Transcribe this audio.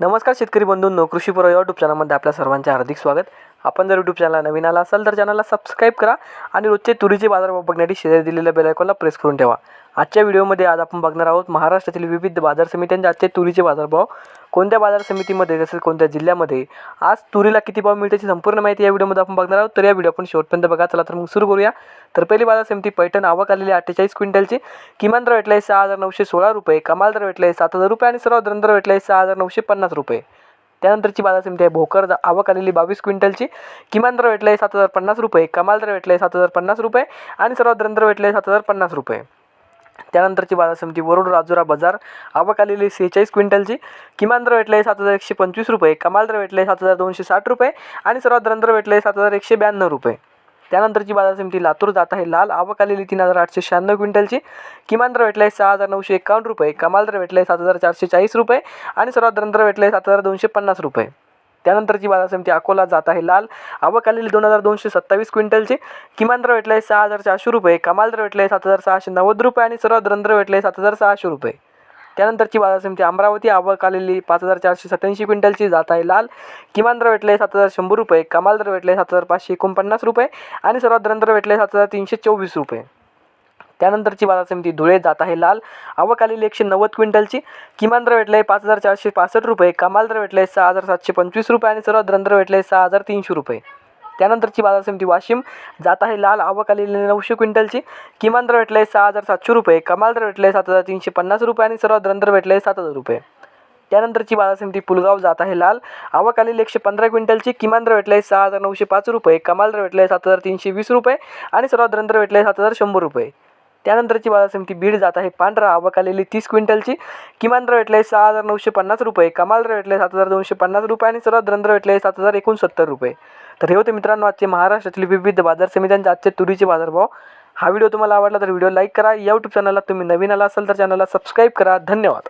नमस्कार शेतकरी बंधूंनो कृषी या यूट्यूब चॅनलमध्ये आपल्या सर्वांचे हार्दिक स्वागत. आपण जर यूट्यूब चॅनलला नवीन आला असाल तर चॅनलला सबस्क्राईब करा आणि रोजचे तुरीचे बाजारभाव बघण्यासाठी शेजारी दिलेल्या बेलायकॉनला प्रेस करून ठेवा. आजच्या व्हिडिओमध्ये आज आपण बघणार आहोत महाराष्ट्रातील विविध बाजार समित्यांचे आजचे तुरीचे बाजारभाव. कोणत्या बाजार समितीमध्ये तसेच कोणत्या जिल्ह्यामध्ये? आज तुरीला किती भाव मिळते याची संपूर्ण माहिती या व्हिडिओमध्ये आपण बघणार आहोत. तर या व्हिडिओ आपण शेवटपर्यंत बघा. चला तर मग सुरू करूया. तर पहिली बाजार समिती पैठण. आवक आलेली अठ्ठेचाळीस क्विंटलची. किमान दर भेटला आहे सहा हजार नऊशे सोळा रुपये. कमाल दर भेटला आहे सात हजार रुपये आणि सर्वात दर भेटला आहे सहा हजार नऊशे पन्नास रुपये. त्यानंतरची बाजार समिती आहे भोकर. आवक आलेली बावीस क्विंटलची. किमान दर भेटला आहे सात हजार पन्नास रुपये. कमाल दर भेटला आहे सात हजार पन्नास रुपये आणि सर्वात दर भेटला आहे सात हजार पन्नास रुपये. त्यानंतरची बाजार समिती वरुड राजुरा बाजार. आवक आलेली सेहेचाळीस क्विंटलची. किमान दर भेटले आहे सात हजार एकशे पंचवीस रुपये. कमाल दर भेटले आहे सात हजार दोनशे साठ रुपये. आणि सर्वात दर भेटले आहे सात हजार एकशे ब्याण्णव रुपये. त्यानंतरची बाजार समिती लातूर जात आहे लाल. आवक आलेली तीन हजार आठशे शहाण्णव क्विंटलची. किमान दर भेटले आहे सहा हजार नऊशे एकावन्न रुपये. कमाल दर भेटले आहे सात हजार चारशे चाळीस रुपये. आणि सर्वात दर भेटले आहे सात हजार दोनशे पन्नास रुपये. त्यानंतरची बाजार समिती अकोला जात आहे. लाल आवक आलेली दोन हजार दोनशे सत्तावीस क्विंटलची. किमान दर भेटले आहे सहा हजार चारशे रुपये. कमाल दर भेटले आहे सात हजार सहाशे नव्वद रुपये आणि सर्वात दर भेटले आहे सात हजार सहाशे रुपये. त्यानंतरची बाजार समिती अमरावती आवक आलेली पाच हजार चारशे सत्याऐंशी क्विंटलची जात आहे. लाल किमान दर भेटले सात हजार शंभर रुपये. कमाल दर भेटले सात हजार पाचशे एकोणपन्नास रुपये आणि सर्वात दर भेटले सात हजार तीनशे चोवीस रुपये. त्यानंतरची बाजार समिती धुळे जात आहे लाल. आवक आलेली एकशे नव्वद क्विंटलची. किमान दर भेटले पाच हजार चारशे पासष्ट रुपये. कमाल दर भेटले सहा हजार सातशे पंचवीस रुपये आणि सर्वात दर भेटले सहा हजार तीनशे रुपये. त्यानंतरची बाजार समिती वाशिम जात आहे लाल. आवक आलेली नऊशे क्विंटलची. किमान दर भेटले सहा हजार सातशे रुपये. कमाल दर भेटले सात हजार तीनशे पन्नास रुपये आणि सर्वात दर भेटले सात हजार रुपये. त्यानंतरची बाजार समिती पुलगाव जात आहे लाल. आवक आलेली एकशे पंधरा क्विंटलची. किमान दर भेटले सहा हजार नऊशे पाच रुपये. कमाल दर भेटले सात हजार तीनशे वीस रुपये आणि सर्वात दर भेटले सात हजार शंभर रुपये. त्यानंतरची बाजार समिती बीड जात आहे. पांढरा आवक आलेली तीस क्विंटलची. किमान दर भेटले सहा हजार नऊशे पन्नास रुपये. कमाल दर भेटले सात हजार दोनशे पन्नास रुपये आणि सर्वात दर भेटले सात हजार एकोणसत्तर रुपये. तर हे होते मित्रांनो आजचे महाराष्ट्रातील विविध बाजार समित्यांचे आजचे तुरीचे बाजारभाव. हा व्हिडिओ तुम्हाला आवडला तर व्हिडिओ लाईक करा. या यूट्यूब चॅनलला तुम्ही नवीन आला असाल तर चॅनलला सबस्क्राईब करा. धन्यवाद.